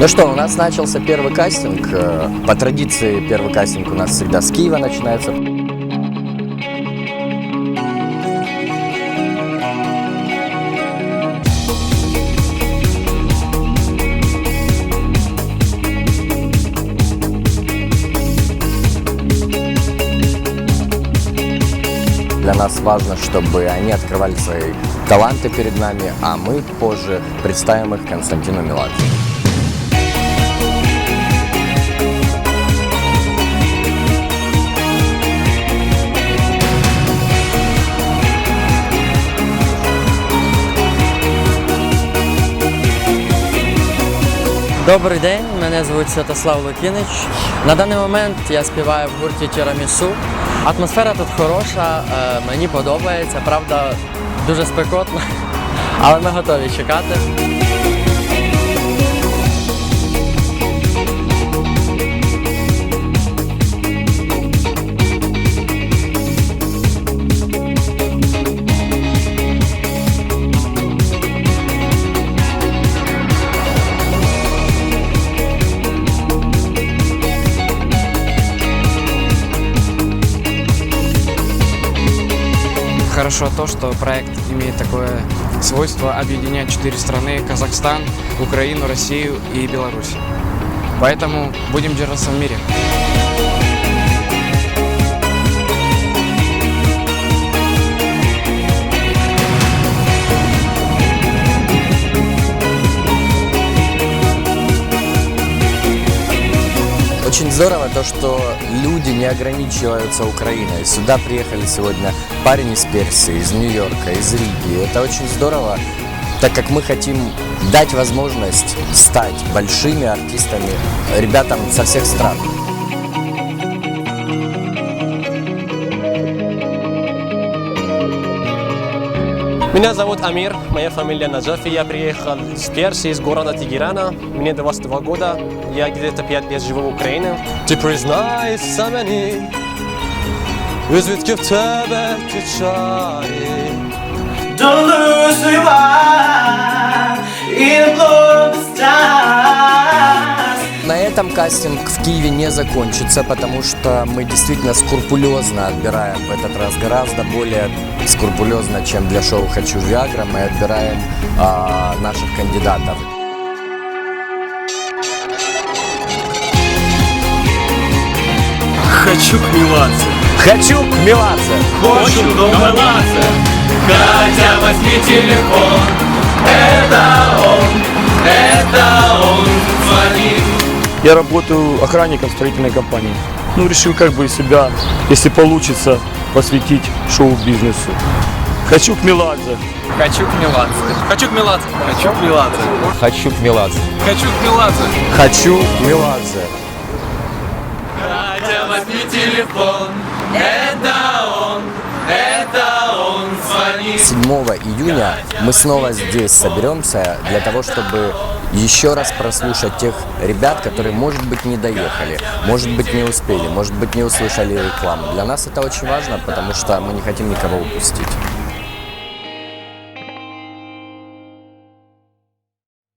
Ну что, у нас начался первый кастинг. Э, По традиции первый кастинг у нас всегда с Киева начинается. Для нас важно, чтобы они открывали свои таланты перед нами, а мы позже представим их Константину Меладзе. Добрий день, мене звуть Святослав Лукінич. На даний момент я співаю в гурті Тірамісу. Атмосфера тут хороша, е, мені подобається, правда, дуже спекотно, але ми готові чекати. Хорошо то, что проект имеет такое свойство объединять четыре страны – Казахстан, Украину, Россию и Беларусь. Поэтому будем держаться в мире. Очень здорово то, что люди не ограничиваются Украиной. Сюда приехали сегодня парень из Персии, из Нью-Йорка, из Риги. Это очень здорово, так как мы хотим дать возможность стать большими артистами ребятам со всех стран. Меня зовут Амир, моя фамилия Наджафи. Я приехал с Персии, из города Тегерана. Мне 22 года. Я где-то 5 лет живу в Украине. Ти признайся мені, і звідки в тебе ті чарі? Don't Этом кастинг в Киеве не закончится, потому что мы действительно скрупулезно отбираем в этот раз гораздо более скрупулезно, чем для шоу «Хочу Виагра». Мы отбираем а, наших кандидатов. Хочу к Меладзе. Хочу к Меладзе! Хочу до Меладзе. Хотя возьми телефон, это он, это Я работаю охранником строительной компании. Ну, решил как бы себя, если получится, посвятить шоу-бизнесу. Хочу к Меладзе. Хочу к Меладзе. Хочу к Меладзе. Хочу к Меладзе. Хочу к Меладзе! Хочу к Меладзе. Хочу к Меладзе! Хотя возьми телефон, это июня мы снова здесь соберемся для того, чтобы еще раз прослушать тех ребят, которые, может быть, не доехали, может быть, не успели, может быть, не услышали рекламу. Для нас это очень важно, потому что мы не хотим никого упустить.